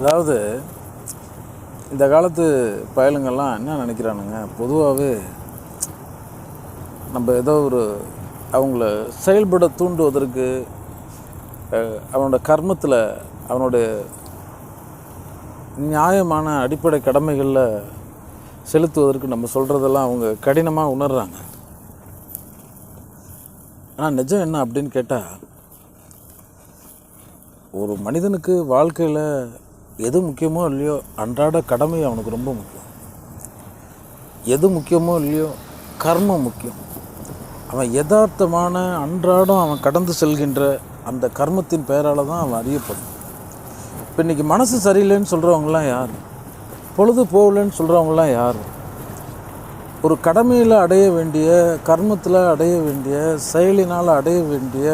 அதாவது இந்த காலத்து பயலுங்கள்லாம் என்ன நினைக்கிறானுங்க? பொதுவாகவே நம்ம ஏதோ ஒரு அவங்கள செயல்பட தூண்டுவதற்கு அவனோட கர்மத்தில் அவனுடைய நியாயமான அடிப்படை கடமைகளில் செலுத்துவதற்கு நம்ம சொல்கிறதெல்லாம் அவங்க கடினமாக உணர்கிறாங்க ஆனால் நிஜம் என்ன அப்படின்னு கேட்டால் ஒரு மனிதனுக்கு வாழ்க்கையில் எது முக்கியமோ இல்லையோ அன்றாட கடமை அவனுக்கு ரொம்ப முக்கியம். எது முக்கியமோ இல்லையோ கர்மம் முக்கியம். அவன் யதார்த்தமான அன்றாடம் அவன் கடந்து செல்கின்ற அந்த கர்மத்தின் பெயரால் தான் அவன் அறியப்படும். இப்போ இன்றைக்கி மனசு சரியில்லைன்னு சொல்கிறவங்களாம் யார்? பொழுது போகலன்னு சொல்கிறவங்களாம் யார்? ஒரு கடமையில் அடைய வேண்டிய கர்மத்தில் அடைய வேண்டிய செயலினால் அடைய வேண்டிய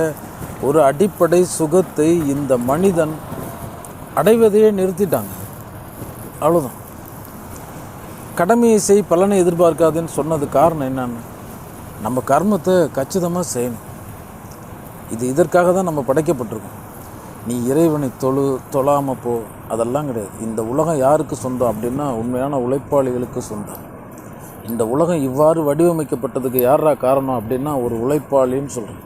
ஒரு அடிப்படை சுகத்தை இந்த மனிதன் அடைவதையே நிறுத்திட்டாங்க. அவ்வளோதான் கடமையை செய் பலனை எதிர்பார்க்காதுன்னு சொன்னது காரணம் என்னன்னு நம்ம கர்மத்தை கச்சிதமாக செய்யணும். இது இதற்காக தான் நம்ம படைக்கப்பட்டிருக்கோம். நீ இறைவனை தொழு தொழாமல் போ அதெல்லாம் கிடையாது. இந்த உலகம் யாருக்கு சொந்தம் அப்படின்னா உண்மையான உழைப்பாளிகளுக்கு சொந்தம். இந்த உலகம் இவ்வாறு வடிவமைக்கப்பட்டதுக்கு யாரா காரணம் அப்படின்னா ஒரு உழைப்பாளின்னு சொல்கிறேன்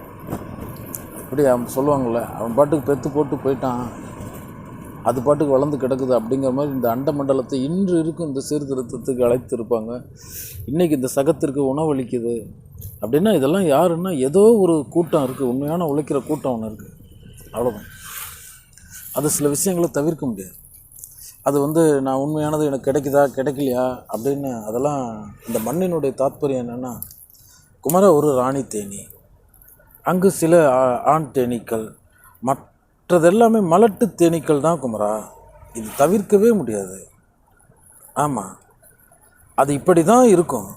இப்படி அவன் சொல்லுவாங்கள்ல அவன் பாட்டுக்கு பெத்து போட்டு போயிட்டான். அது பாட்டுக்கு வளர்ந்து கிடக்குது அப்படிங்கிற மாதிரி இந்த அண்ட மண்டலத்தை இன்று இருக்கும் இந்த சீர்திருத்தத்துக்கு அழைத்து இருப்பாங்க இன்றைக்கி இந்த சகத்திற்கு உணவளிக்குது அப்படின்னா இதெல்லாம் யாருன்னா ஏதோ ஒரு கூட்டம் இருக்குது உண்மையான உழைக்கிற கூட்டம் ஒன்று இருக்குது அவ்வளோதான் அது சில விஷயங்களை தவிர்க்க முடியாது. அது வந்து நான் உண்மையானது எனக்கு கிடைக்குதா கிடைக்கலையா அப்படின்னு அதெல்லாம் இந்த மண்ணினுடைய தாத்பரியம் என்னென்னா குமர ஒரு ராணி தேனி. அங்கு சில ஆ- ஆண் தேனீக்கள் மற்றது எல்லாமே மலட்டு தேனீக்கள் தான் குமரா. இது தவிர்க்கவே முடியாது. ஆமாம் அது இப்படி தான் இருக்கும்.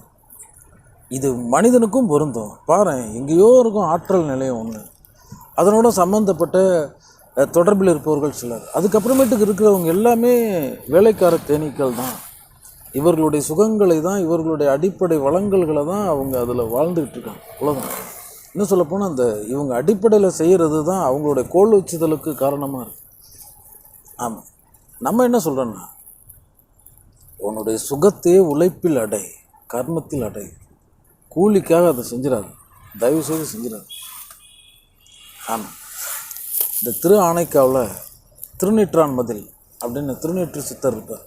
இது மனிதனுக்கும் பொருந்தும். பாரு எங்கேயோ இருக்கும் ஆற்றல் நிலையம் ஒன்று அதனோட சம்மந்தப்பட்ட தொடர்பில் இருப்பவர்கள் சிலர். அதுக்கப்புறமேட்டுக்கு இருக்கிறவங்க எல்லாமே வேலைக்கார தேனீக்கள் தான். இவர்களுடைய சுகங்களை தான் இவர்களுடைய அடிப்படை வளங்கல்களை தான் அவங்க அதில் வாழ்ந்துக்கிட்டு இருக்காங்க. உலகம் இன்னும் சொல்லப்போனால் அந்த இவங்க அடிப்படையில் செய்கிறது தான் அவங்களுடைய கோல் வச்சுதலுக்கு காரணமாக இருக்குது ஆமாம் நம்ம என்ன சொல்கிறோன்னா உன்னுடைய சுகத்தையே உழைப்பில் அடை கர்மத்தில் அடை. கூலிக்காக அதை செஞ்சிடாது. தயவு செய்து செஞ்சிடாது. ஆமாம் இந்த திரு ஆனைக்காவில் திருநீற்றான் மதில் அப்படின்னு திருநீற்று சித்தர் இருப்பார்.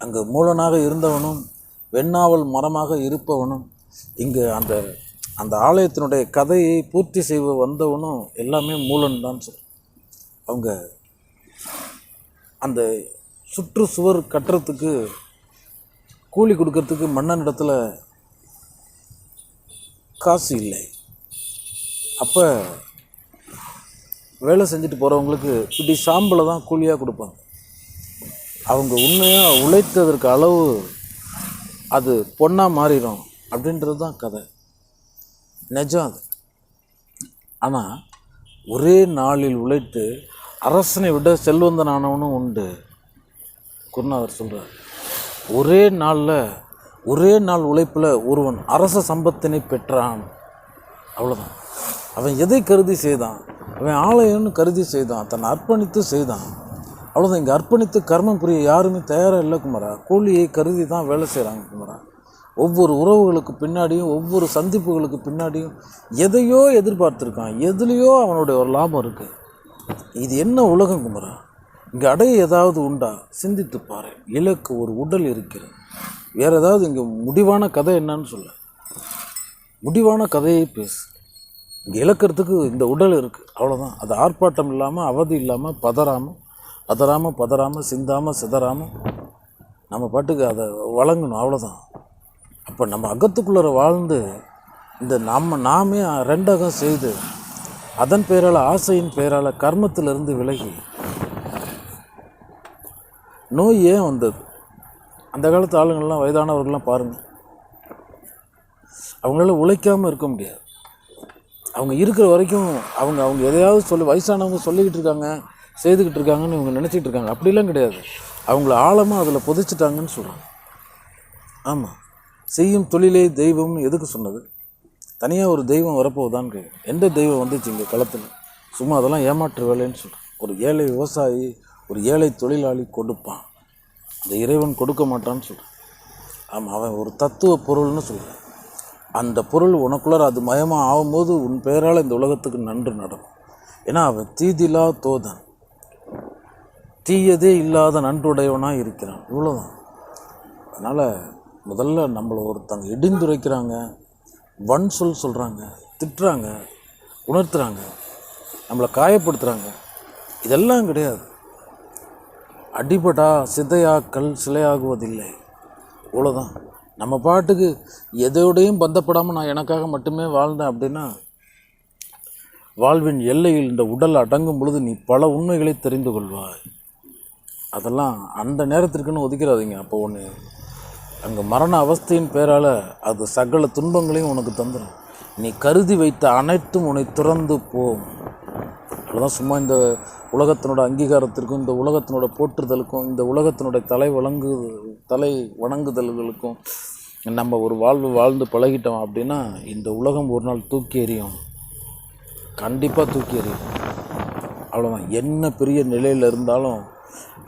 அங்கு மூலனாக இருந்தவனும் வெண்ணாவல் மரமாக இருப்பவனும் இங்கு அந்த அந்த ஆலயத்தினுடைய கதையை பூர்த்தி செய்வ வந்தவனும் எல்லாமே மூலன் தான் சொல். அவங்க அந்த சுற்றுச்சுவர் கட்டுறதுக்கு கூலி கொடுக்கறதுக்கு மன்னன் இடத்துல காசு இல்லை. அப்போ வேலை செஞ்சுட்டு போகிறவங்களுக்கு இப்படி சாம்பலை தான் கூலியாக கொடுப்பாங்க. அவங்க உண்மையாக உழைத்ததற்கு அளவு அது பொண்ணாக மாறிடும். அப்படின்றது தான் கதை. நிஜம் அது. ஆனால் ஒரே நாளில் உழைத்து அரசனை விட செல்வந்தனானவனும் உண்டு. குருநாதர் சொல்கிறார் ஒரே நாளில் ஒரே நாள் உழைப்பில் ஒருவன் அரச சம்பத்தினை பெற்றான். அவ்வளோதான் அவன் எதை கருதி செய்தான்? அவன் ஆலயம்னு கருதி செய்தான் தன்னை அர்ப்பணித்து செய்தான். அவ்வளோதான் இங்கே அர்ப்பணித்து கர்மம் புரிய யாருமே தயாராக இல்லை குமரா. கூலியை கருதி தான் வேலை செய்கிறாங்க குமரா. ஒவ்வொரு உறவுகளுக்கு பின்னாடியும் ஒவ்வொரு சந்திப்புகளுக்கு பின்னாடியும் எதையோ எதிர்பார்த்துருக்கான். எதுலேயோ அவனுடைய ஒரு லாபம் இருக்குது இது என்ன உலகம் குமரா? இங்கே அடைய ஏதாவது உண்டா? சிந்தித்து பாரு. இலக்கு ஒரு உடல் இருக்கிறது. வேறு ஏதாவது இங்கே முடிவான கதை என்னன்னு சொல்ல. முடிவான கதையை பேசு. இங்கே இழக்கிறதுக்கு இந்த உடல் இருக்குது அவ்வளோதான் அது ஆர்ப்பாட்டம் இல்லாமல் அவதி இல்லாமல் பதறாமல் பதறாமல் பதறாமல் சிந்தாமல் சிதறாமல் நம்ம பாட்டுக்கு அதை வழங்கணும். அவ்வளோதான் அப்போ நம்ம அகத்துக்குள்ளே வாழ்ந்து இந்த நம்ம நாமே ரெண்டகம் செய்து அதன் பெயரால் ஆசையின் பெயரால் கர்மத்திலிருந்து விலகி நோய் ஏன் வந்தது? அந்த காலத்து ஆளுங்கள்லாம் வயதானவர்கள்லாம் பாருங்கள் அவங்களால உழைக்காமல் இருக்க முடியாது. அவங்க இருக்கிற வரைக்கும் அவங்க அவங்க எதையாவது சொல்லி வயசானவங்க சொல்லிக்கிட்டு இருக்காங்க செய்துக்கிட்டு இருக்காங்கன்னு இவங்க நினச்சிட்டு இருக்காங்க. அப்படிலாம் கிடையாது. அவங்கள ஆழமாக அதில் புதைச்சிட்டாங்கன்னு சொல்கிறாங்க ஆமாம் செய்யும் தொழிலே தெய்வம்னு எதுக்கு சொன்னது? தனியாக ஒரு தெய்வம் வரப்போகுதான்னு கேட்கு எந்த தெய்வம் வந்துச்சு இங்கே களத்தில்? சும்மா அதெல்லாம் ஏமாற்று வேலைன்னு சொல்கிறேன் ஒரு ஏழை விவசாயி ஒரு ஏழை தொழிலாளி கொடுப்பான். அந்த இறைவன் கொடுக்க மாட்டான்னு சொல்கிறேன் ஆமாம் அவன் ஒரு தத்துவ பொருள்னு சொல்கிறான் அந்த பொருள் உனக்குள்ளார அது மயமாக ஆகும்போது உன் பெயரால் இந்த உலகத்துக்கு நன்று நடக்கும். ஏன்னா அவன் தீதிலா தோதன். தீயதே இல்லாத நன்றுடையவனாக இருக்கிறான். இவ்வளோதான் அதனால் முதல்ல நம்மளை ஒருத்தங்க இடிந்துரைக்கிறாங்க வன் சொல் சொல்கிறாங்க திட்டுறாங்க உணர்த்துறாங்க நம்மளை காயப்படுத்துகிறாங்க இதெல்லாம் கிடையாது. அடிபடா சிதையாக்கள் சிலையாகுவதில்லை. இவ்வளோதான் நம்ம பாட்டுக்கு எதோடையும் பந்தப்படாமல் நான் எனக்காக மட்டுமே வாழ்ந்தேன் அப்படின்னா வாழ்வின் எல்லையில் இந்த உடல் அடங்கும் பொழுது நீ பல உண்மைகளை தெரிந்து கொள்வாய். அதெல்லாம் அந்த நேரத்திற்குன்னு ஒதுக்கிறாதீங்க அப்போ ஒன்று அங்கே மரண அவஸ்தையின் பேரால் அது சகல துன்பங்களையும் உனக்கு தந்துடும் நீ கருதி வைத்த அனைத்தும் உன்னை துறந்து போம். அவ்வளோதான் சும்மா இந்த உலகத்தினோட அங்கீகாரத்திற்கும் இந்த உலகத்தினோட போற்றுதலுக்கும் இந்த உலகத்தினுடைய தலை வழங்கு தலை வணங்குதல்களுக்கும் நம்ம ஒரு வாழ்வு வாழ்ந்து பழகிட்டோம் அப்படின்னா இந்த உலகம் ஒரு நாள் தூக்கி எறியும். கண்டிப்பாக தூக்கி எறியும். அவ்வளோதான் என்ன பெரிய நிலையில் இருந்தாலும்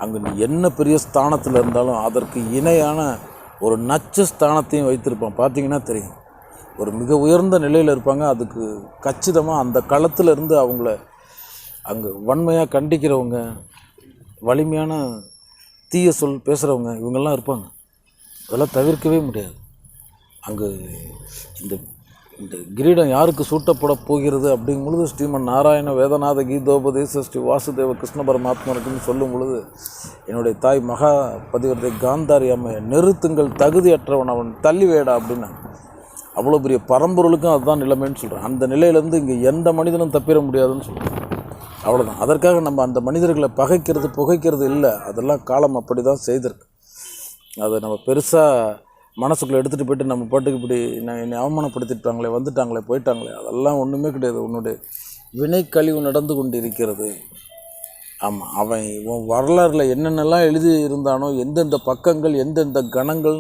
அங்கே நீ என்ன பெரிய ஸ்தானத்தில் இருந்தாலும் அதற்கு இணையான ஒரு நச்சு ஸ்தானத்தையும் வைத்திருப்பான். பார்த்தீங்கன்னா தெரியும். ஒரு மிக உயர்ந்த நிலையில் இருப்பாங்க. அதுக்கு கச்சிதமாக அந்த களத்திலிருந்து அவங்கள அங்கே வன்மையாக கண்டிக்கிறவங்க வலிமையான தீய சொல் பேசுகிறவங்க இவங்கெல்லாம் இருப்பாங்க. அதெல்லாம் தவிர்க்கவே முடியாது. அங்கே இந்த இந்த கிரீடம் யாருக்கு சூட்டப்பட போகிறது அப்படிங்கும் பொழுது ஸ்ரீமன் நாராயண வேதநாத கீதோபதேச ஸ்ரீ வாசுதேவ கிருஷ்ண பரமாத்மனுக்குன்னு சொல்லும் பொழுது என்னுடைய தாய் மகா பதிவரத்தை காந்தாரி அம்மையை நிறுத்துங்கள் தகுதியற்றவன் அவன் தள்ளி வேடா அப்படின்னா அவ்வளோ பெரிய பரம்பொருளுக்கும் அதுதான் நிலைமைன்னு சொல்கிறேன் அந்த நிலையிலேருந்து இங்கே எந்த மனிதனும் தப்பிட முடியாதுன்னு சொல்கிறேன் அவ்வளோதான் அதற்காக நம்ம அந்த மனிதர்களை பகைக்கிறது புகைக்கிறது இல்லை. அதெல்லாம் காலம் அப்படி தான் செய்திருக்கு. அதை நம்ம பெருசாக மனசுக்குள்ளே எடுத்துகிட்டு போயிட்டு நம்ம பாட்டுக்கு இப்படி நான் என்னை அவமானப்படுத்திட்டாங்களே வந்துட்டாங்களே போயிட்டாங்களே அதெல்லாம் ஒன்றுமே கிடையாது. உன்னுடைய வினை கழிவு நடந்து கொண்டு இருக்கிறது ஆமாம் அவன் உன் வரலாறில் என்னென்னலாம் எழுதி இருந்தானோ எந்தெந்த பக்கங்கள் எந்தெந்த கணங்கள்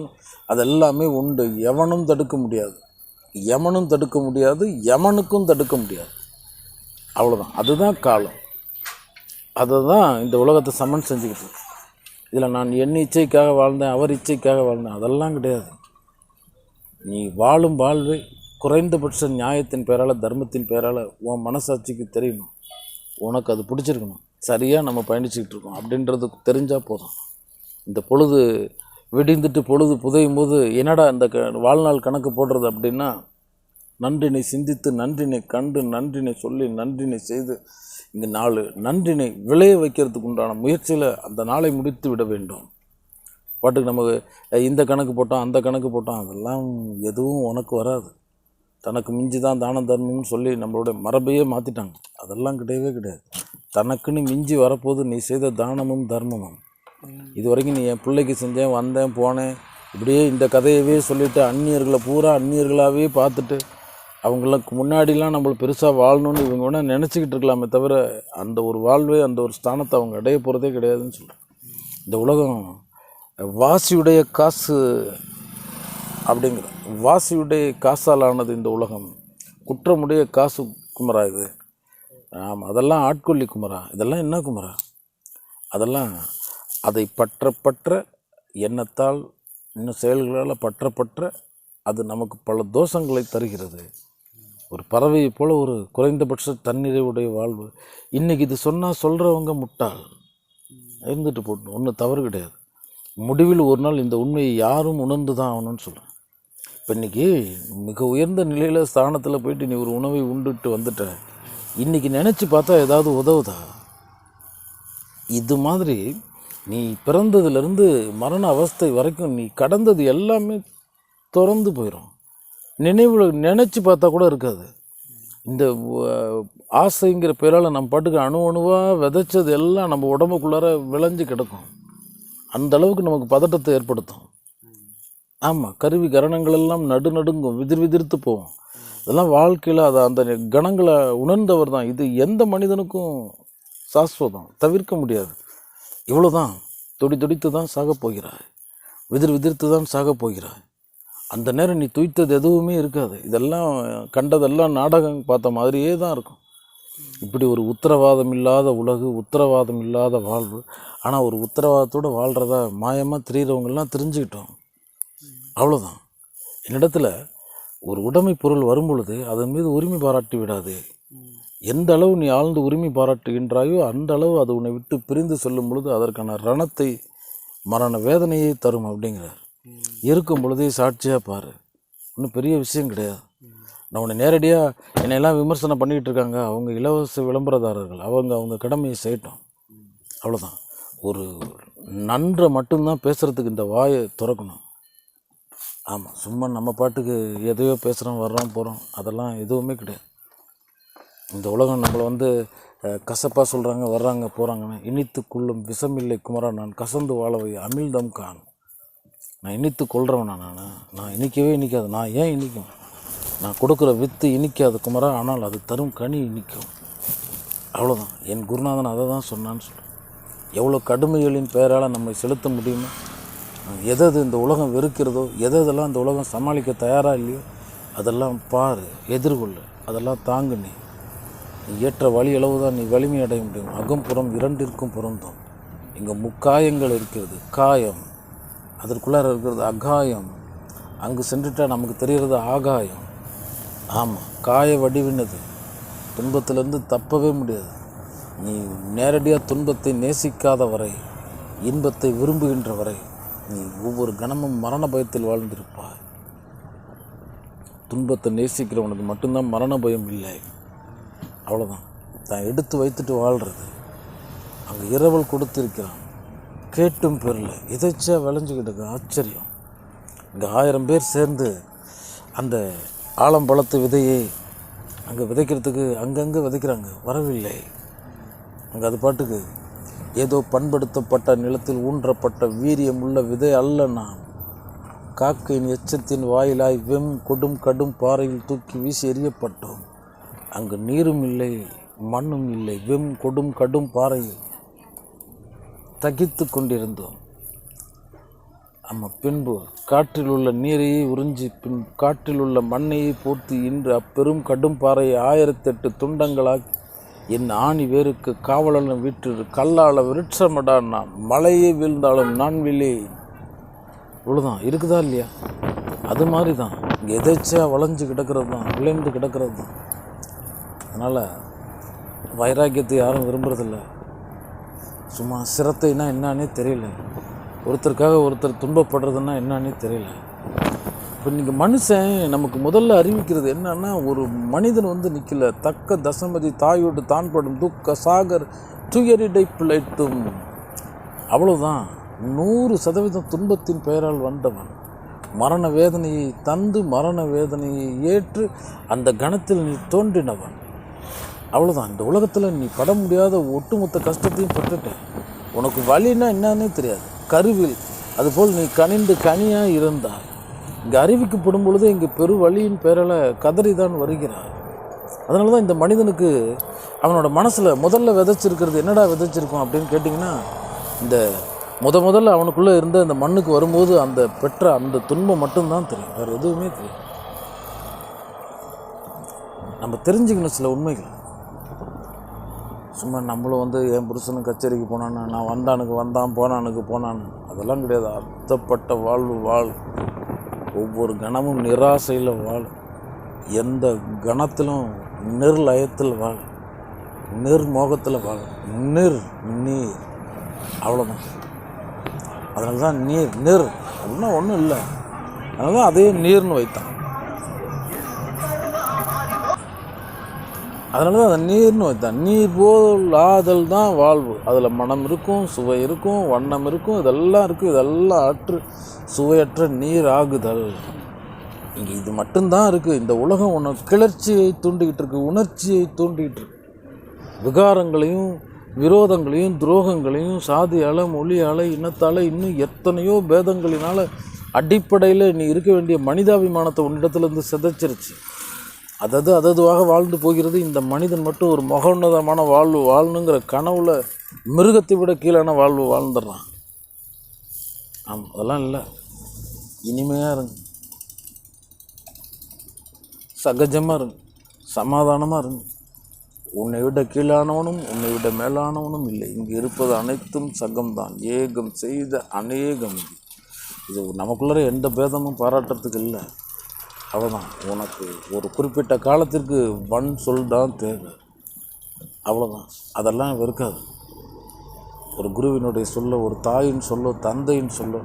அதெல்லாமே உண்டு. எவனும் தடுக்க முடியாது. எமனும் தடுக்க முடியாது எமனுக்கும் தடுக்க முடியாது. அவ்வளோதான் அதுதான் காலம். அதை தான் இந்த உலகத்தை சமன் செஞ்சுக்கிட்டு இருக்கு. இதில் நான் என் இச்சைக்காக வாழ்ந்தேன் அவர் இச்சைக்காக வாழ்ந்தேன். அதெல்லாம் கிடையாது. நீ வாழும் வாழ்வை குறைந்தபட்ச நியாயத்தின் பேரால் தர்மத்தின் பேரால் உன் மனசாட்சிக்கு தெரியணும். உனக்கு அது பிடிச்சிருக்கணும். சரியாக நம்ம பயணிச்சுக்கிட்டு இருக்கோம். அப்படின்றது தெரிஞ்சால் போதும். இந்த பொழுது விடிந்துட்டு பொழுது புதையும் போது என்னடா இந்த க வாழ்நாள் கணக்கு போடுறது அப்படின்னா நன்றினை சிந்தித்து நன்றினை கண்டு நன்றினை சொல்லி நன்றினை செய்து இந்த நாள் நன்றினை விளைய வைக்கிறதுக்கு உண்டான முயற்சியில் அந்த நாளை முடித்து விட வேண்டும். பாட்டுக்கு நமக்கு இந்த கணக்கு போட்டோம் அந்த கணக்கு போட்டோம் அதெல்லாம் எதுவும் உனக்கு வராது. தனக்கு மிஞ்சி தான் தானம் தர்மம்னு சொல்லி நம்மளுடைய மரபையே மாற்றிட்டாங்க அதெல்லாம் கிடையவே கிடையாது. தனக்குன்னு மிஞ்சி வரப்போது நீ செய்த தானமும் தர்மமும். இது வரைக்கும் நீ என் பிள்ளைக்கு செஞ்சேன் வந்தேன் போனேன். இப்படியே இந்த கதையவே சொல்லிவிட்டு அந்நியர்களை பூரா அந்நியர்களாகவே பார்த்துட்டு அவங்களுக்கு முன்னாடிலாம் நம்ம பெருசாக வாழணும்னு இவங்க வேணால் நினச்சிக்கிட்டு இருக்கலாமே தவிர அந்த ஒரு வாழ்வே அந்த ஒரு ஸ்தானத்தை அவங்க அடைய போகிறதே கிடையாதுன்னு சொல்கிறேன் இந்த உலகம் வாசியுடைய காசு அப்படிங்கிற வாசியுடைய காசால் ஆனது இந்த உலகம். குற்றமுடைய காசு குமரா இது. ஆமாம் அதெல்லாம் ஆட்கொல்லி குமரா. இதெல்லாம் என்ன குமரா? அதெல்லாம் அதை பற்ற பற்ற எண்ணத்தால் இன்னும் செயல்களால் பற்ற பற்ற அது நமக்கு பல தோஷங்களை தருகிறது. ஒரு பறவையை போல் ஒரு குறைந்தபட்ச தன்னிறைவுடைய வாழ்வு. இன்றைக்கி இது சொன்னால் சொல்கிறவங்க முட்டாள். இருந்துட்டு போட்டணும் ஒன்றும் தவறு கிடையாது. முடிவில் ஒரு நாள் இந்த உண்மையை யாரும் உணர்ந்து தான் ஆகணும்னு சொல்கிறேன் இப்போ இன்றைக்கி மிக உயர்ந்த நிலையில் ஸ்தானத்தில் போயிட்டு நீ ஒரு உணவை உண்டுட்டு வந்துட்ட. இன்றைக்கி நினச்சி பார்த்தா ஏதாவது உதவுதா? இது மாதிரி நீ பிறந்ததுலேருந்து மரண அவஸ்தை வரைக்கும் நீ கடந்தது எல்லாமே திறந்து போயிடும் நினைவில் நினச்சி பார்த்தா கூட இருக்காது. இந்த ஆசைங்கிற பேரால் நம்ம பாட்டுக்கு அணு அணுவாக விதைச்சது எல்லாம் நம்ம உடம்புக்குள்ளார விளைஞ்சு கிடக்கும். அந்த அளவுக்கு நமக்கு பதட்டத்தை ஏற்படுத்தும். ஆமாம் கருவி கரணங்கள் எல்லாம் நடு நடுங்கும் விதிர் விதிர்த்து போகும். இதெல்லாம் வாழ்க்கையில் அதை அந்த கணங்களை உணர்ந்தவர் தான். இது எந்த மனிதனுக்கும் சாஸ்வதம் தவிர்க்க முடியாது. இவ்வளோ தான் துடி துடித்து தான் சாகப் போகிறாய். விதிர் விதிர்த்து தான் சாகப் போகிறாய். அந்த நேரம் நீ துய்த்தது எதுவுமே இருக்காது. இதெல்லாம் கண்டதெல்லாம் நாடகம் பார்த்த மாதிரியே தான் இருக்கும். இப்படி ஒரு உத்தரவாதம் இல்லாத உலகு உத்தரவாதம் இல்லாத வாழ்வு. ஆனால் ஒரு உத்தரவாதத்தோடு வாழ்கிறதா மாயமாக தெரிகிறவங்கெல்லாம் தெரிஞ்சுக்கிட்டோம். அவ்வளோதான் என்னிடத்துல ஒரு உடைமை பொருள் வரும் பொழுது அதன் மீது உரிமை பாராட்டி விடாது. எந்த அளவு நீ ஆழ்ந்து உரிமை பாராட்டுகின்றாயோ அந்த அளவு அது உன்னை விட்டு பிரிந்து செல்லும் பொழுது அதற்கான ரணத்தை மரண வேதனையை தரும் அப்படிங்கிறார். இருக்கும் பொழுதே சாட்சியாக பாரு. ஒன்றும் பெரிய விஷயம் கிடையாது. நான் உன்னை நேரடியாக என்னையெல்லாம் விமர்சனம் பண்ணிக்கிட்டு இருக்காங்க அவங்க இலவச விளம்பரதாரர்கள் அவங்க அவங்க கடமையை செய்யட்டும். அவ்வளோதான் ஒரு நன்றை மட்டும்தான் பேசுகிறதுக்கு இந்த வாயை திறக்கணும். ஆமாம் சும்மா நம்ம பாட்டுக்கு எதையோ பேசுகிறோம் வர்றோம் போகிறோம் அதெல்லாம் எதுவுமே கிடையாது. இந்த உலகம் நம்மளை வந்து கசப்பாக சொல்கிறாங்க வர்றாங்க போகிறாங்கன்னு இனித்து கொள்ளும் விஷமில்லை குமரா. நான் கசந்து வாழவை அமிழ்தம் கான் நான் இனித்து கொள்கிறவனா நான்? நான் இனிக்கவே இனிக்காது. நான் ஏன் இனிக்கும்? நான் கொடுக்குற வித்து இனிக்காது குமரா. ஆனால் அது தரும் கனி இனிக்கும். அவ்வளோதான் என் குருநாதன் அதை தான் சொன்னான்னு சொல்கிறேன் எவ்வளோ கடுமைகளின் பெயரால் நம்மை செலுத்த முடியுமோ? எதது இந்த உலகம் வெறுக்கிறதோ? எதெல்லாம் இந்த உலகம் சமாளிக்க தயாராக இல்லையோ? அதெல்லாம் பாரு எதிர்கொள்ளு. அதெல்லாம் தாங்கு நீ. நீ ஏற்ற வழி அளவு தான் நீ வலிமை அடைய முடியும். அகம்புறம் இரண்டிற்கும் பொருந்தும் இங்கே முக்காயங்கள் இருக்கிறது. காயம். அதற்குள்ளார இருக்கிறது அகாயம். அங்கு சென்றுட்டா நமக்கு தெரிகிறது ஆகாயம். ஆமாம் காய வடிவினது. துன்பத்திலிருந்து தப்பவே முடியாது. நீ நேரடியாக துன்பத்தை நேசிக்காத வரை இன்பத்தை விரும்புகின்ற வரை நீ ஒவ்வொரு கணமும் மரண பயத்தில் வாழ்ந்திருப்பாய். துன்பத்தை நேசிக்கிறவனுக்கு மட்டும்தான் மரண பயம் இல்லை. அவ்வளோதான் தான் எடுத்து வைத்துட்டு வாழ்கிறது அங்கே இரவல் கொடுத்திருக்கிறான். கேட்டும் பெறல எதாச்சா விளைஞ்சிக்கிட்டு ஆச்சரியம். இங்கே ஆயிரம் பேர் சேர்ந்து அந்த ஆலம்பழத்து விதையை அங்கே விதைக்கிறதுக்கு அங்கங்கே விதைக்கிறாங்க. வரவில்லை. அங்கே அது பாட்டுக்கு ஏதோ பண்படுத்தப்பட்ட நிலத்தில் ஊன்றப்பட்ட வீரியம் உள்ள விதை அல்ல நான் காக்கையின் எச்சத்தின் வாயிலாய் வெம் கொடும் கடும் பாறையில் தூக்கி வீசி எறியப்பட்டோம். அங்கு நீரும் இல்லை மண்ணும் இல்லை. வெம் கொடும் கடும் பாறையில் தகித்து கொண்டிருந்தோம். ஆமா பின்பு காற்றில் உள்ள நீரையே உறிஞ்சி பின் காற்றில் உள்ள மண்ணையே போர்த்தி இன்று அப்பெரும் கடும் பாறையை ஆயிரத்தெட்டு துண்டங்களாக்கி என் ஆணி வேருக்கு காவலன் வீட்டு கல்லால் விருட்சமடா நான். மழையே வீழ்ந்தாலும் நான் விலே இவ்வளோதான் இருக்குதா இல்லையா? அது மாதிரி தான் இங்கே எதேச்சா வளைஞ்சு கிடக்கிறது தான் விளைந்து கிடக்கிறது தான் அதனால் வைராக்கியத்தை யாரும் விரும்புறதில்ல. சும்மா சிரத்தைனா என்னன்னே தெரியல. ஒருத்தருக்காக ஒருத்தர் துன்பப்படுறதுன்னா என்னன்னே தெரியல. இப்போ நீங்கள் மனுஷன் நமக்கு முதல்ல அறிவிக்கிறது என்னன்னா ஒரு மனிதன் வந்து நிற்கல தக்க தசமதி தாயோடு தான்படும் துக்க சாகர் துயரிடை பிழைத்தும். அவ்வளோதான் நூறு சதவீதம் துன்பத்தின் பெயரால் வந்தவன். மரண வேதனையை தந்து மரண வேதனையை ஏற்று அந்த கணத்தில் நீ தோன்றினவன். அவ்வளோதான் இந்த உலகத்தில் நீ பட முடியாத ஒட்டுமொத்த கஷ்டத்தையும் பட்டுட்ட உனக்கு வலின்னா என்னன்னே தெரியாது. கருவில் அதுபோல் நீ கனிந்து கனியாக இருந்தாய். இங்கே அறிவிக்கப்படும் பொழுது இங்கே பெரு வழியின் பேரால் கதறி தான் வருகிறார் அதனால தான் இந்த மனிதனுக்கு அவனோட மனசில் முதல்ல விதைச்சிருக்கிறது என்னடா விதைச்சிருக்கோம் அப்படின்னு கேட்டிங்கன்னா இந்த முத முதல்ல அவனுக்குள்ளே இருந்த அந்த மண்ணுக்கு வரும்போது அந்த பெற்ற அந்த துன்பம் மட்டும்தான் தெரியும். வேறு எதுவுமே தெரியும் நம்ம தெரிஞ்சுக்கணும் சில உண்மைகள். சும்மா நம்மளும் வந்து என் புருஷனும் கச்சேரிக்கு போனான்னு நான் வந்தானுக்கு வந்தான் போனானுக்கு போனான்னு. அதெல்லாம் கிடையாது. அர்த்தப்பட்ட வாழ்வு வாழ். ஒவ்வொரு கணமும் நிராசையில் வாழ். எந்த கணத்திலும் நிர்லயத்தில் வாழ். நிர்மோகத்தில் வாழ். நிர் நீர். அவ்வளோதான் அதனால தான் நீர் நிர் அப்படின்னா ஒன்றும் இல்லை. அதனால தான் அதே நீர்னு வைத்தான். அதனால தான் அதை நீர்னு வைத்தான் நீர் போல் ஆதல் தான் வாழ்வு. அதில் மனம் இருக்கும் சுவை இருக்கும் வண்ணம் இருக்கும் இதெல்லாம் இருக்குது இதெல்லாம் அற்று சுவையற்ற நீர் ஆகுதல். இங்கே இது மட்டும்தான் இருக்குது இந்த உலகம் ஒன்று கிளர்ச்சியை தூண்டிக்கிட்டு இருக்கு உணர்ச்சியை தூண்டிக்கிட்டு இருக்கு. விகாரங்களையும் விரோதங்களையும் துரோகங்களையும் சாதியால் மொழியால் இனத்தால் இன்னும் எத்தனையோ பேதங்களினால் அடிப்படையில் நீ இருக்க வேண்டிய மனிதாபிமானத்தை உன்னிடத்துலேருந்து சிதைச்சிருச்சு. அதது அததுவாக வாழ்ந்து போகிறது. இந்த மனிதன் மட்டும் ஒரு மகோன்னதமான வாழ்வு வாழணுங்கிற கனவுல மிருகத்தை விட கீழான வாழ்வு வாழ்ந்துடுறான். ஆமாம் அதெல்லாம் இல்லை. இனிமையாக இருங்க. சகஜமாக இருங்க. சமாதானமாக இருங்க. உன்னை விட கீழானவனும் உன்னை விட மேலானவனும் இல்லை. இங்கு இருப்பது அனைத்தும் சங்கம்தான் ஏகம் செய்த அநேகம் இது. இது நமக்குள்ளே எந்த பேதமும் பாராட்டுறதுக்கு இல்லை. அவ்வளோதான் உனக்கு ஒரு குறிப்பிட்ட காலத்திற்கு வன் சொல் தான் தேவை. அவ்வளோதான் அதெல்லாம் வெறுக்காது. ஒரு குருவினுடைய சொல்ல ஒரு தாயின் சொல்ல தந்தையின் சொல்ல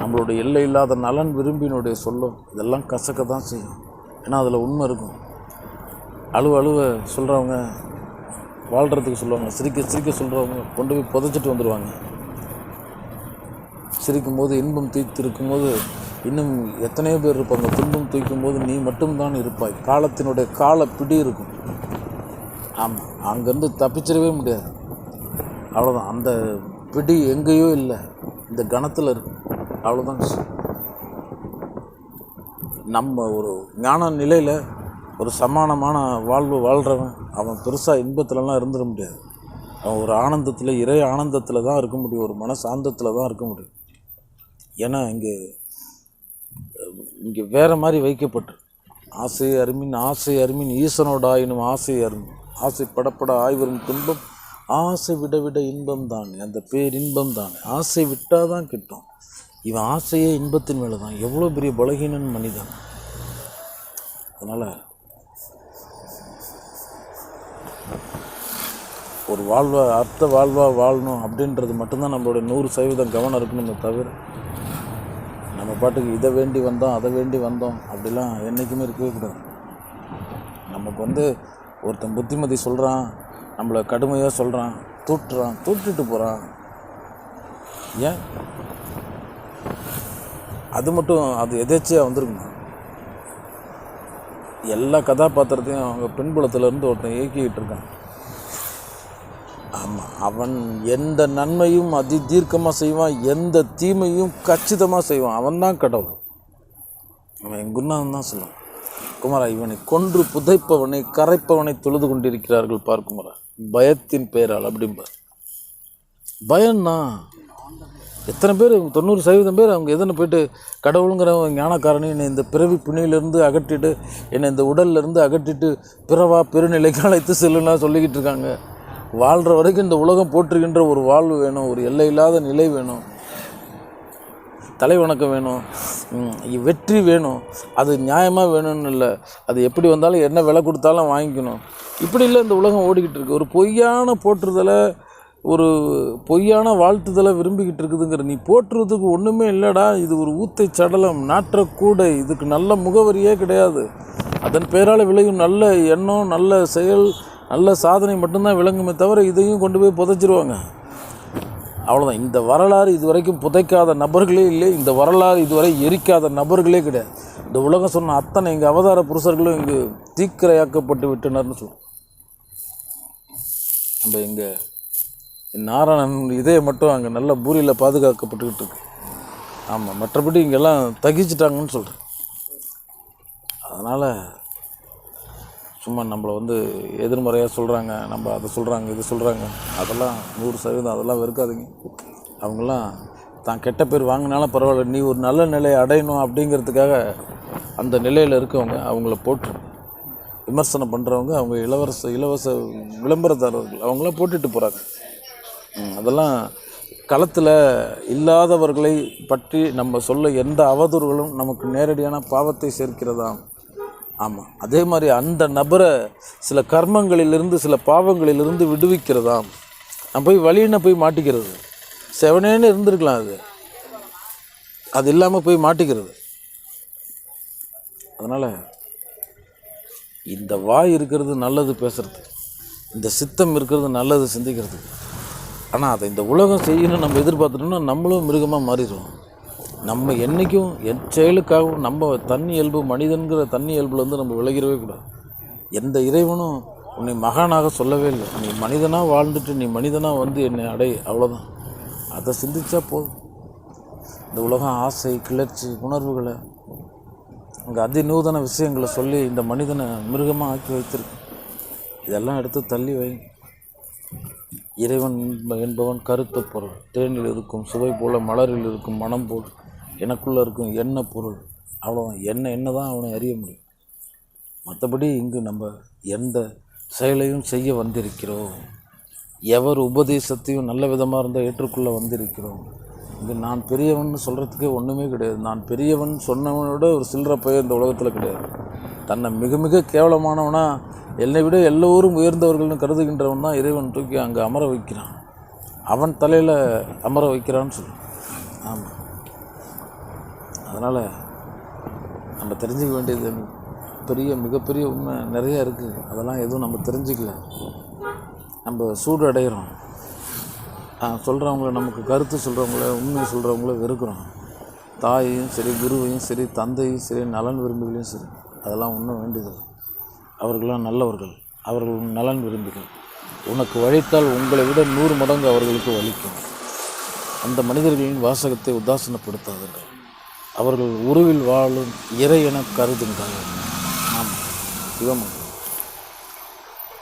நம்மளுடைய எல்லை இல்லாத நலன் விரும்பினுடைய சொல்ல இதெல்லாம் கசக்க தான் செய்யும். ஏன்னா அதில் உண்மை இருக்கும். அழுவ அழுவ சொல்கிறவங்க வாழ்கிறதுக்கு சொல்லுவாங்க. சிரிக்க சிரிக்க சொல்கிறவங்க கொண்டு போய் புதைச்சிட்டு வந்துடுவாங்க சிரிக்கும் போது இன்பம் தீர்த்து இருக்கும்போது இன்னும் எத்தனையோ பேர் இருப்பாங்க. துன்பம் தூக்கும் போது நீ மட்டும்தான் இருப்பாய். காலத்தினுடைய கால பிடி இருக்கும். ஆமாம் அங்கேருந்து தப்பிச்சிடவே முடியாது. அவ்வளோதான் அந்த பிடி எங்கேயோ இல்லை. இந்த கணத்தில் இருக்கு. அவ்வளோதான் நம்ம ஒரு ஞான நிலையில் ஒரு சமானமான வாழ்வு வாழ்கிறவன் அவன் பெருசாக இன்பத்துலலாம் இருந்துட முடியாது. அவன் ஒரு ஆனந்தத்தில் இறை ஆனந்தத்தில் தான் இருக்க முடியும். ஒரு மன சாந்தத்தில் தான் இருக்க முடியும். ஏன்னா இங்கே இங்கே வேறு மாதிரி வைக்கப்பட்டு. ஆசை அருமின் ஆசை அருமின் ஈசனோட ஆயினும் ஆசை அருமின் ஆசை படப்பட ஆய்வரும் துன்பம் ஆசை விட விட இன்பம் தானே. அந்த பேர் இன்பம் தானே. ஆசை விட்டால் தான் கிட்டும். இவன் ஆசையே இன்பத்தின் மேலே தான் எவ்வளோ பெரிய பலகீனன் மனிதன். அதனால் ஒரு வாழ்வா அர்த்த வாழ்வாக வாழணும் அப்படின்றது மட்டும்தான் நம்மளுடைய நூறு சதவீதம் கவனம் இருக்கணுமே தவிர நம்ம பாட்டுக்கு இதை வேண்டி வந்தோம் அதை வேண்டி வந்தோம் அப்படிலாம் என்றைக்குமே இருக்கவே கூடாது. நமக்கு வந்து ஒருத்தன் புத்திமதி சொல்கிறான் நம்மளை கடுமையாக சொல்கிறான் தூட்டுறான் தூட்டுட்டு போகிறான் ஏன்? அது மட்டும் அது எதேச்சியாக வந்திருக்குமா? எல்லா கதாபாத்திரத்தையும் அவங்க பின்புலத்திலேருந்து ஒருத்தன் இயக்கிக்கிட்டு இருக்கான். ஆமாம் அவன் எந்த நன்மையும் அதி தீர்க்கமாக செய்வான் எந்த தீமையும் கச்சிதமாக செய்வான். அவன் தான் கடவுள். அவன் என் குருநாதன் தான் சொல்லுவான். குமாரா இவனை கொன்று புதைப்பவனை கரைப்பவனை தொழுது கொண்டிருக்கிறார்கள் பார் குமாரா. பயத்தின் பெயரால் அப்படிம்பார். பயம்னா எத்தனை பேர் தொண்ணூறு சதவீதம் பேர் அவங்க எதனை போயிட்டு கடவுளுங்கிற ஞானக்காரனை என்னை இந்த பிறவி புண்ணியிலேருந்து அகட்டிட்டு என்னை இந்த உடல்லேருந்து அகட்டிட்டு பிறவா பெருநிலைக்கு அழைத்து செல்லுன்னா சொல்லிக்கிட்டு இருக்காங்க. வாழ்கிற வரைக்கும் இந்த உலகம் போற்றுகின்ற ஒரு வாழ்வு வேணும் ஒரு எல்லை இல்லாத நிலை வேணும். தலை வணக்கம் வேணும். வெற்றி வேணும். அது நியாயமாக வேணும்னு இல்லை. அது எப்படி வந்தாலும் என்ன விலை கொடுத்தாலும் வாங்கிக்கணும். இப்படி இல்லை இந்த உலகம் ஓடிக்கிட்டு இருக்கு. ஒரு பொய்யான போற்றுதலை ஒரு பொய்யான வாழ்த்துதலை விரும்பிக்கிட்டு இருக்குதுங்கிற நீ போற்றுறதுக்கு ஒன்றுமே இல்லைடா. இது ஒரு ஊத்தை சடலம் நாற்றக்கூடை இதுக்கு நல்ல முகவரியே கிடையாது. அதன் பெயரால் விளையும் நல்ல எண்ணம் நல்ல செயல் நல்ல சாதனை மட்டும்தான் விளங்குமே தவிர இதையும் கொண்டு போய் புதைச்சிருவாங்க. அவ்வளோதான் இந்த வரலாறு இதுவரைக்கும் புதைக்காத நபர்களே இல்லை. இந்த வரலாறு இதுவரை எரிக்காத நபர்களே கிடையாது. இந்த உலகம் சொன்ன அத்தனை எங்கள் அவதார புருஷர்களும் இங்கு தீக்கிரையாக்கப்பட்டு விட்டனர்னு சொல்லுவோம் நம்ம எங்கள் நாராயணன் இதே மட்டும் அங்கே நல்ல பூரியில் பாதுகாக்கப்பட்டுக்கிட்டு இருக்கு. ஆமாம் மற்றபடி இங்கெல்லாம் தகிச்சிட்டாங்கன்னு சொல்கிறேன் அதனால் சும்மா நம்மளை வந்து எதிர்மறையாக சொல்கிறாங்க நம்ம அதை சொல்கிறாங்க இது சொல்கிறாங்க அதெல்லாம் நூறு சதவீதம் அதெல்லாம் வெறுக்காதுங்க. அவங்களாம் தான் கெட்ட பேர் வாங்கினாலும் பரவாயில்ல நீ ஒரு நல்ல நிலையை அடையணும் அப்படிங்கிறதுக்காக அந்த நிலையில் இருக்கவங்க அவங்கள போட்டு விமர்சனம் பண்ணுறவங்க அவங்க இளவரச இலவச விளம்பரதாரர்கள் அவங்களாம் போட்டுட்டு போகிறாங்க அதெல்லாம் களத்தில் இல்லாதவர்களை பற்றி நம்ம சொல்ல எந்த அவதூறுகளும் நமக்கு நேரடியான பாவத்தை சேர்க்கிறதாம். ஆமாம் அதே மாதிரி அந்த நபரை சில கர்மங்களிலிருந்து சில பாவங்களிலிருந்து விடுவிக்கிறதாம். நான் போய் வழியின போய் மாட்டிக்கிறது. செவனேன்னு இருந்திருக்கலாம் அது. அது இல்லாமல் போய் மாட்டிக்கிறது. அதனால் இந்த வாய் இருக்கிறது நல்லது பேசுகிறது இந்த சித்தம் இருக்கிறது நல்லது சிந்திக்கிறது. ஆனால் அதை இந்த உலகம் செய்யணும்னு நம்ம எதிர்பார்த்துட்டோம்னா நம்மளும் மிருகமாக மாறிடுவோம். நம்ம என்றைக்கும் என் செயலுக்காகவும் நம்ம தண்ணி இயல்பு மனிதன்கிற தண்ணி இயல்புலேருந்து நம்ம விலகிடவே கூடாது. எந்த இறைவனும் உன்னை மகானாக சொல்லவே இல்லை. நீ மனிதனாக வாழ்ந்துட்டு நீ மனிதனாக வந்து என்னை அடை அவ்வளோதான் அதை சிந்திச்சா போதும். இந்த உலகம் ஆசை கிளர்ச்சி உணர்வுகளை அங்கே அதிநூதன விஷயங்களை சொல்லி இந்த மனிதனை மிருகமாக ஆக்கி வைத்திருக்கு. இதெல்லாம் எடுத்து தள்ளி வை. இறைவன் என்ப- என்பவன் கருத்து பொருள். தேனில் இருக்கும் சுவை போல மலரில் இருக்கும் மனம் போல். எனக்குள்ளே இருக்கும் என்ன பொருள்? அவ்வளோ என்ன என்ன தான் அவனை அறிய முடியும். மற்றபடி இங்கு நம்ம எந்த செயலையும் செய்ய வந்திருக்கிறோம். எவர் உபதேசத்தையும் நல்ல விதமாக இருந்தால் ஏற்றுக்கொள்ள வந்திருக்கிறோம். இங்கே நான் பெரியவன் சொல்கிறதுக்கே ஒன்றுமே கிடையாது. நான் பெரியவன் சொன்னவனோட ஒரு சில்லற பையன் இந்த உலகத்தில் கிடையாது. தன்னை மிக மிக கேவலமானவனா என்னை விட எல்லோரும் உயர்ந்தவர்கள்னு கருதுகின்றவன் தான் இறைவன் தூக்கி அங்கே அமர வைக்கிறான். அவன் தலையில் அமர வைக்கிறான்னு சொல்லு. ஆமாம் அதனால் நம்ம தெரிஞ்சுக்க வேண்டியது பெரிய மிகப்பெரிய உண்மை நிறைய இருக்குது அதெல்லாம் எதுவும் நம்ம தெரிஞ்சுக்கல. நம்ம சூடு அடைகிறோம் சொல்கிறவங்கள நமக்கு கருத்து சொல்கிறவங்கள உண்மை சொல்கிறவங்கள வெறுக்கிறோம். தாயையும் சரி குருவையும் சரி தந்தையும் சரி நலன் விரும்பிகளையும் சரி. அதெல்லாம் ஒன்றும் வேண்டியது அவர்களாம் நல்லவர்கள். அவர்கள் நலன் விரும்பிகள். உனக்கு வழித்தால் உங்களை விட நூறு மடங்கு அவர்களுக்கு வலிக்கும். அந்த மனிதர்களின் வாசகத்தை உதாசனப்படுத்தாதீர்கள். அவர்கள் உருவில் வாழும் இறை என கருதுங்கள். ஆமாம் சிவமங்கலம்.